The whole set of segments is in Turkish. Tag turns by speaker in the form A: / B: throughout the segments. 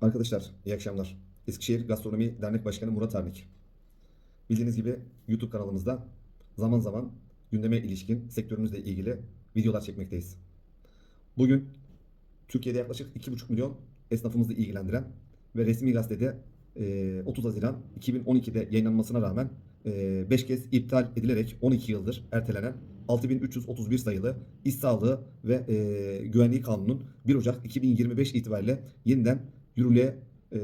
A: Arkadaşlar iyi akşamlar. Eskişehir Gastronomi Dernek Başkanı Murat Arnik. Bildiğiniz gibi YouTube kanalımızda zaman zaman gündeme ilişkin sektörümüzle ilgili videolar çekmekteyiz. Bugün Türkiye'de yaklaşık 2,5 milyon esnafımızı ilgilendiren ve resmi gazetede e, 30 Haziran 2012'de yayınlanmasına rağmen 5 kez iptal edilerek 12 yıldır ertelenen 6331 sayılı İş Sağlığı ve Güvenliği Kanunu'nun 1 Ocak 2025 itibariyle yeniden yürürlüğe e,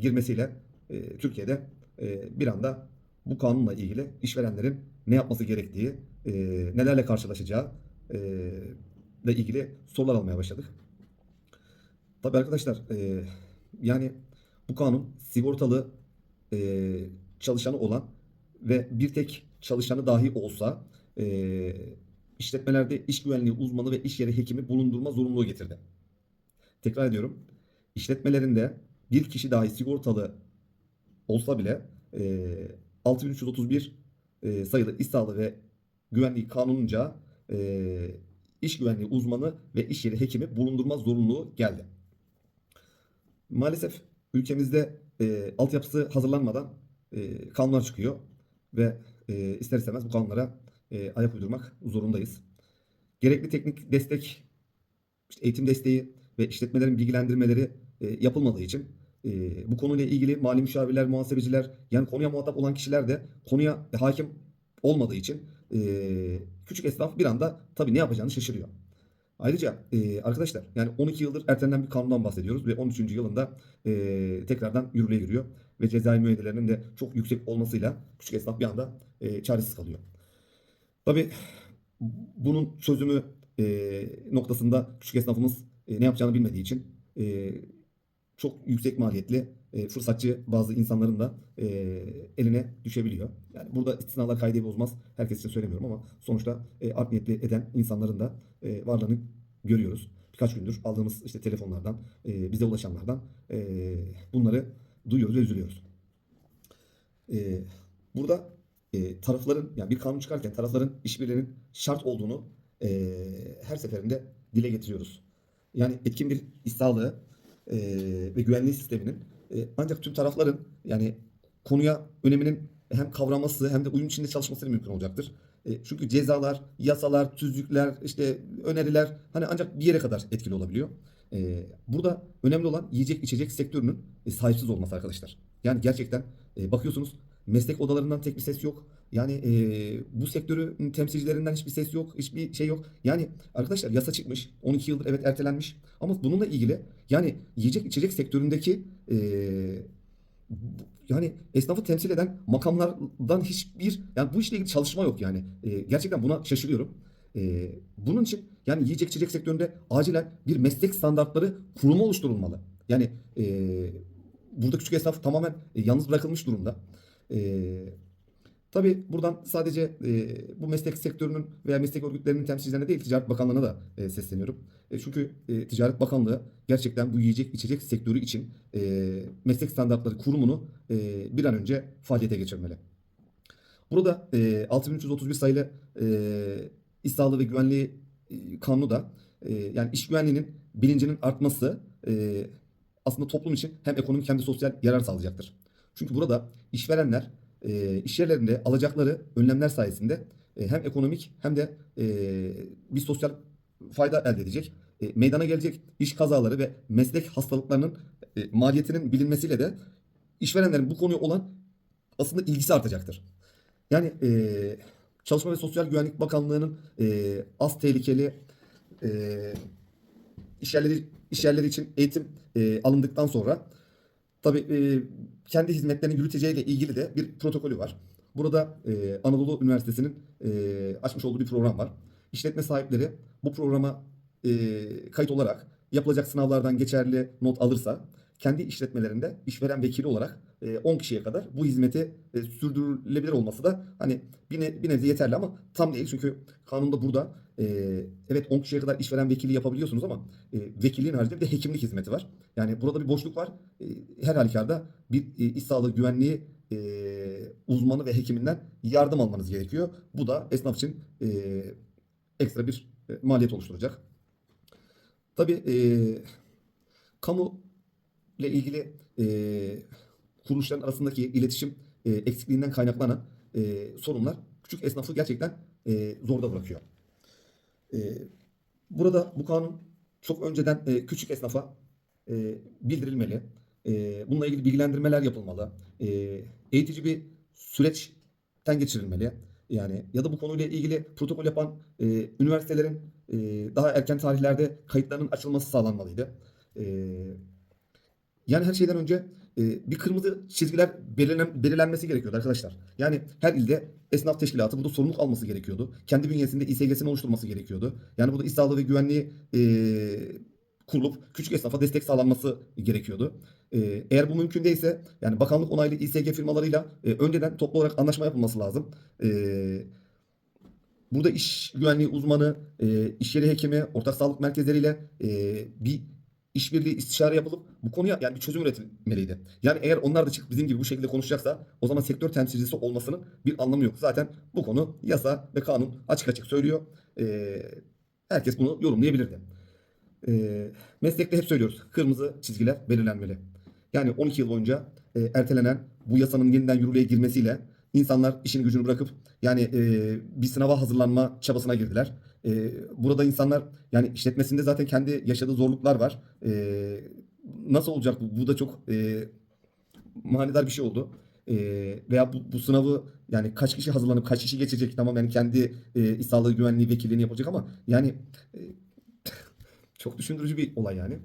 A: girmesiyle e, Türkiye'de e, bir anda bu kanunla ilgili işverenlerin ne yapması gerektiği, e, nelerle karşılaşacağı e, ile ilgili sorular almaya başladık. Tabii arkadaşlar e, yani bu kanun sigortalı e, çalışanı olan ve bir tek çalışanı dahi olsa e, işletmelerde iş güvenliği uzmanı ve iş yeri hekimi bulundurma zorunluluğu getirdi. Tekrar ediyorum. İşletmelerinde bir kişi dahi sigortalı olsa bile e, 6331 e, sayılı İş ve Güvenliği Kanununca e, iş güvenliği uzmanı ve iş yeri hekimi bulundurma zorunluluğu geldi. Maalesef ülkemizde e, altyapısı hazırlanmadan e, kanunlar çıkıyor ve e, ister istemez bu kanunlara e, ayak uydurmak zorundayız. Gerekli teknik destek, işte eğitim desteği ve işletmelerin bilgilendirmeleri e, yapılmadığı için e, bu konuyla ilgili mali müşavirler, muhasebeciler yani konuya muhatap olan kişiler de konuya hakim olmadığı için e, küçük esnaf bir anda tabii ne yapacağını şaşırıyor. Ayrıca arkadaşlar yani 12 yıldır ertelenen bir kanundan bahsediyoruz ve 13. yılında tekrardan yürürlüğe giriyor ve cezai müeyyidelerinin de çok yüksek olmasıyla küçük esnaf bir anda çaresiz kalıyor. Tabii bunun çözümü noktasında küçük esnafımız ne yapacağını bilmediği için çok yüksek maliyetli e, fırsatçı bazı insanların da e, eline düşebiliyor. Yani burada istisnalar kaideyi bozmaz. Herkes için söylemiyorum ama sonuçta e, art niyetli eden insanların da e, varlığını görüyoruz. Birkaç gündür aldığımız işte telefonlardan, e, bize ulaşanlardan e, bunları duyuyoruz ve üzülüyoruz. E, burada e, tarafların yani bir kanun çıkarken tarafların işbirliğinin şart olduğunu e, her seferinde dile getiriyoruz. Yani etkin bir iş e, ve güvenliği sisteminin e, ancak tüm tarafların yani konuya öneminin hem kavraması hem de uyum içinde çalışması mümkün olacaktır. E, çünkü cezalar, yasalar, tüzükler, işte öneriler hani ancak bir yere kadar etkili olabiliyor. E, burada önemli olan yiyecek içecek sektörünün e, sahipsiz olması arkadaşlar. Yani gerçekten e, bakıyorsunuz meslek odalarından tek bir ses yok. Yani e, bu sektörün temsilcilerinden hiçbir ses yok, hiçbir şey yok. Yani arkadaşlar yasa çıkmış, 12 yıldır evet ertelenmiş. Ama bununla ilgili yani yiyecek içecek sektöründeki e, yani esnafı temsil eden makamlardan hiçbir yani bu işle ilgili çalışma yok yani. E, gerçekten buna şaşırıyorum. E, bunun için yani yiyecek içecek sektöründe acilen bir meslek standartları kurumu oluşturulmalı. Yani e, burada küçük esnaf tamamen e, yalnız bırakılmış durumda. E, tabii buradan sadece e, bu meslek sektörünün veya meslek örgütlerinin temsilcilerine değil Ticaret Bakanlığı'na da e, sesleniyorum. E, çünkü e, Ticaret Bakanlığı gerçekten bu yiyecek içecek sektörü için e, meslek standartları kurumunu e, bir an önce faaliyete geçirmeli. Burada e, 6331 sayılı e, İş Sağlığı ve Güvenliği e, Kanunu da e, yani iş güvenliğinin bilincinin artması e, aslında toplum için hem ekonomik hem de sosyal yarar sağlayacaktır. Çünkü burada işverenler e, iş yerlerinde alacakları önlemler sayesinde e, hem ekonomik hem de e, bir sosyal fayda elde edecek. E, meydana gelecek iş kazaları ve meslek hastalıklarının e, maliyetinin bilinmesiyle de işverenlerin bu konuya olan aslında ilgisi artacaktır. Yani e, Çalışma ve Sosyal Güvenlik Bakanlığı'nın e, az tehlikeli e, işyerleri işyerleri için eğitim e, alındıktan sonra tabii e, kendi hizmetlerini yürüteceğiyle ilgili de bir protokolü var. Burada e, Anadolu Üniversitesi'nin e, açmış olduğu bir program var. İşletme sahipleri bu programa e, kayıt olarak yapılacak sınavlardan geçerli not alırsa kendi işletmelerinde işveren vekili olarak e, 10 kişiye kadar bu hizmeti sürdürülebilir olması da hani bir, ne, bir nebze yeterli ama tam değil. Çünkü kanunda burada e, evet 10 kişiye kadar işveren vekili yapabiliyorsunuz ama e, vekilliğin haricinde bir de hekimlik hizmeti var. Yani burada bir boşluk var. E, her halükarda bir e, iş sağlığı güvenliği e, uzmanı ve hekiminden yardım almanız gerekiyor. Bu da esnaf için e, ekstra bir e, maliyet oluşturacak. Tabii e, kamu ile ilgili e, kuruluşların arasındaki iletişim e, eksikliğinden kaynaklanan e, sorunlar küçük esnafı gerçekten e, zorda bırakıyor. E, burada bu kanun çok önceden e, küçük esnafa e, bildirilmeli. E, bununla ilgili bilgilendirmeler yapılmalı. E, eğitici bir süreçten geçirilmeli. Yani ya da bu konuyla ilgili protokol yapan e, üniversitelerin e, daha erken tarihlerde kayıtlarının açılması sağlanmalıydı. E, yani her şeyden önce e, bir kırmızı çizgiler belirlen, belirlenmesi gerekiyordu arkadaşlar. Yani her ilde esnaf teşkilatı burada sorumluluk alması gerekiyordu. Kendi bünyesinde İSG'sini oluşturması gerekiyordu. Yani burada iş sağlığı ve güvenliği e, kurulup küçük esnafa destek sağlanması gerekiyordu. E, eğer bu mümkün değilse yani bakanlık onaylı İSG firmalarıyla e, önceden toplu olarak anlaşma yapılması lazım. Burada iş güvenliği uzmanı, iş yeri hekimi, ortak sağlık merkezleriyle bir işbirliği istişare yapılıp bu konuya yani bir çözüm üretilmeliydi. Yani eğer onlar da çıkıp bizim gibi bu şekilde konuşacaksa o zaman sektör temsilcisi olmasının bir anlamı yok. Zaten bu konu yasa ve kanun açık açık söylüyor. Ee, herkes bunu yorumlayabilirdi. Ee, meslekte hep söylüyoruz. Kırmızı çizgiler belirlenmeli. Yani 12 yıl boyunca e, ertelenen bu yasanın yeniden yürürlüğe girmesiyle insanlar işini gücünü bırakıp yani e, bir sınava hazırlanma çabasına girdiler. E, burada insanlar yani işletmesinde zaten kendi yaşadığı zorluklar var. E, nasıl olacak bu? Bu da çok e, manidar bir şey oldu. E, veya bu, bu sınavı yani kaç kişi hazırlanıp kaç kişi geçecek tamam yani kendi e, iş sağlığı güvenliği vekilliğini yapacak ama yani e, çok düşündürücü bir olay yani.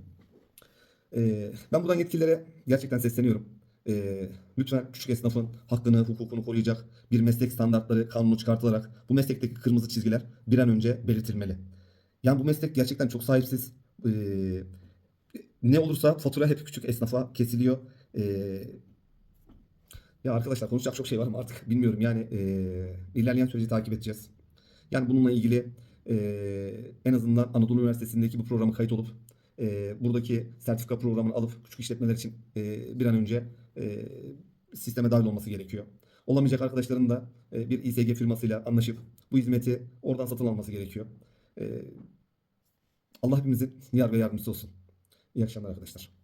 A: E, ben buradan yetkililere gerçekten sesleniyorum. E, lütfen küçük esnafın hakkını, hukukunu koruyacak bir meslek standartları kanunu çıkartılarak bu meslekteki kırmızı çizgiler bir an önce belirtilmeli. Yani bu meslek gerçekten çok sahipsiz. E, ne olursa fatura hep küçük esnafa kesiliyor. E, ya arkadaşlar konuşacak çok şey var ama artık bilmiyorum yani e, ilerleyen süreci takip edeceğiz. Yani bununla ilgili e, en azından Anadolu Üniversitesi'ndeki bu programa kayıt olup e, buradaki sertifika programını alıp küçük işletmeler için e, bir an önce e, sisteme dahil olması gerekiyor. Olamayacak arkadaşların da e, bir İSG firmasıyla anlaşıp bu hizmeti oradan satın alması gerekiyor. E, Allah hepimizin yar ve yardımcısı olsun. İyi akşamlar arkadaşlar.